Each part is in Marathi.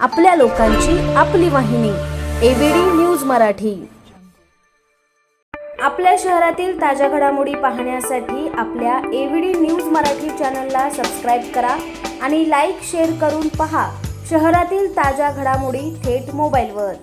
आपल्या लोकांची आपली वाहिनी एबीडी न्यूज मराठी. आपल्या शहरातील ताज्या घडामोडी पाहण्यासाठी आपल्या एबीडी न्यूज मराठी चॅनलला सबस्क्राईब करा आणि लाईक शेअर करून पहा शहरातील ताज्या घडामोडी थेट मोबाईलवर.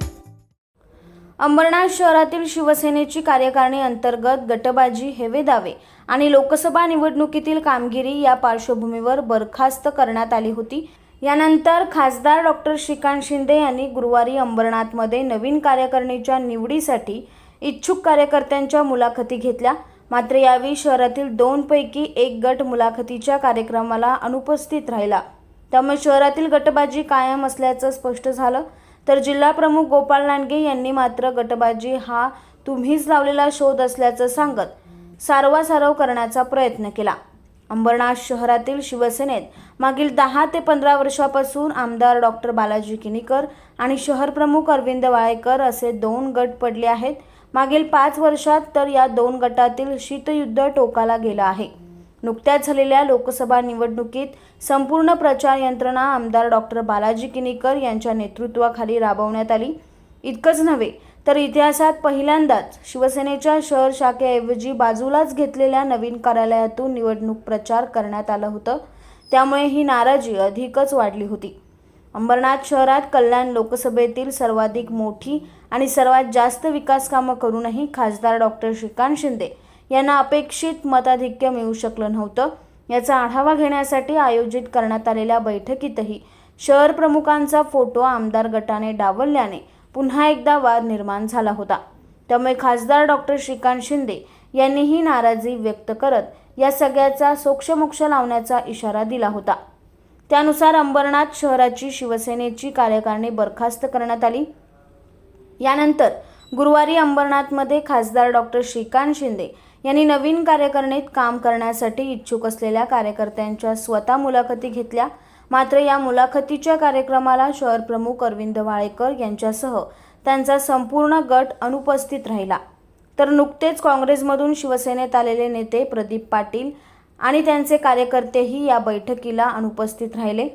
अंबरनाथ शहरातील शिवसेनेची कार्यकारिणी अंतर्गत गटबाजी हेवे दावे आणि लोकसभा निवडणुकीतील कामगिरी या पार्श्वभूमीवर बरखास्त करण्यात आली होती. यानंतर खासदार डॉक्टर श्रीकांत शिंदे यांनी गुरुवारी अंबरनाथमध्ये नवीन कार्यकारिणीच्या निवडीसाठी इच्छुक कार्यकर्त्यांच्या मुलाखती घेतल्या. मात्र यावेळी शहरातील दोनपैकी एक गट मुलाखतीच्या कार्यक्रमाला अनुपस्थित राहिला. त्यामुळे शहरातील गटबाजी कायम असल्याचं स्पष्ट झालं. तर जिल्हा प्रमुख गोपाळ लांडगे यांनी मात्र गटबाजी हा तुम्हीच लावलेला शोध असल्याचं सांगत सारवासारव करण्याचा प्रयत्न केला. अंबरनाथ शहरातील शिवसेनेत मागील दहा ते पंधरा वर्षापासून आमदार डॉक्टर बालाजी किनीकर आणि शहर प्रमुख अरविंद वाळेकर असे दोन गट पडले आहेत. मागील पाच वर्षात तर या दोन गटातील शीतयुद्ध टोकाला गेलं आहे. नुकत्याच झालेल्या लोकसभा निवडणुकीत संपूर्ण प्रचार यंत्रणा आमदार डॉक्टर बालाजी किनीकर यांच्या नेतृत्वाखाली राबवण्यात आली. इतकंच नव्हे तर इतिहासात पहिल्यांदाच शिवसेनेच्या शहर शाखेऐवजी बाजूलाच घेतलेल्या नवीन कार्यालयातून निवडणूक प्रचार करण्यात आलं होतं. त्यामुळे ही नाराजी अधिकच वाढली होती. अंबरनाथ शहरात कल्याण लोकसभेतील सर्वाधिक मोठी आणि सर्वात जास्त विकास कामं करूनही खासदार डॉक्टर श्रीकांत शिंदे यांना अपेक्षित मताधिक्य मिळू शकलं नव्हतं. याचा आढावा घेण्यासाठी आयोजित करण्यात आलेल्या बैठकीतही शहर प्रमुखांचा फोटो आमदार गटाने डावलल्याने पुन्हा एकदा वाद निर्माण झाला होता. त्यामुळे खासदार डॉक्टर श्रीकांत शिंदे यांनीही नाराजी व्यक्त करत या सगळ्याचा सोक्षमोक्ष लावण्याचा इशारा दिला होता. त्यानुसार अंबरनाथ शहराची शिवसेनेची कार्यकारिणी बरखास्त करण्यात आली. यानंतर गुरुवारी अंबरनाथमध्ये खासदार डॉक्टर श्रीकांत शिंदे यांनी नवीन कार्यकारिणीत काम करण्यासाठी इच्छुक असलेल्या कार्यकर्त्यांच्या स्वतः मुलाखती घेतल्या. मात्र या मुलाखतीच्या कार्यक्रमाला शहर प्रमुख अरविंद वाळेकर यांच्यासह त्यांचा संपूर्ण गट अनुपस्थित राहिला. तर नुकतेच काँग्रेसमधून शिवसेनेत आलेले नेते प्रदीप पाटील आणि त्यांचे कार्यकर्तेही या बैठकीला अनुपस्थित राहिले.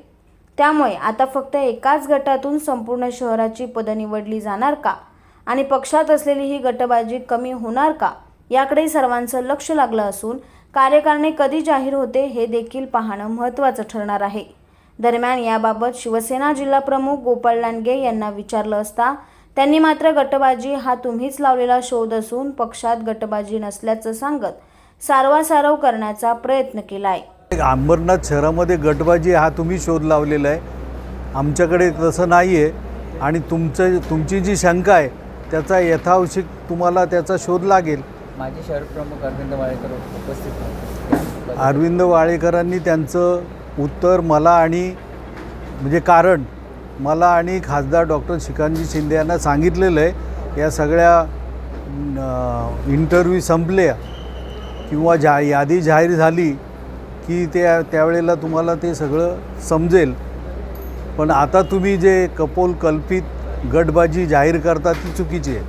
त्यामुळे आता फक्त एकाच गटातून संपूर्ण शहराची पदं निवडली जाणार का? आणि पक्षात असलेली ही गटबाजी कमी होणार का? याकडे सर्वांचं लक्ष लागलं असून कार्यकारणे कधी जाहीर होते हे देखील पाहणं महत्त्वाचं ठरणार आहे. दरम्यान याबाबत शिवसेना जिल्हा प्रमुख गोपाळ लांडगे यांना विचारलं असता त्यांनी मात्र गटबाजी हा तुम्हीच लावलेला शोध असून पक्षात गटबाजी नसल्याचं सांगत सारवासारव करण्याचा प्रयत्न केला आहे अंबरनाथ शहरामध्ये गटबाजी हा तुम्ही शोध लावलेला आहे. आमच्याकडे तसं नाही आहे आणि तुमचं तुमची जी शंका आहे त्याचा यथावश्यक तुम्हाला त्याचा शोध लागेल. माजी शहर प्रमुख अरविंद वाळेकर उपस्थित. अरविंद वाळेकरांनी त्यांचं उत्तर मला आणि म्हणजे कारण मला आणि खासदार डॉक्टर शिकांजी शिंदे यांना सांगितलेलं आहे या सगळ्या इंटरव्ह्यू संपल्या किंवा जा यादी जाहीर झाली की त्या त्यावेळेला तुम्हाला ते सगळं समजेल. पण आता तुम्ही जे कपोल कल्पित गटबाजी जाहीर करता ती चुकीची आहे.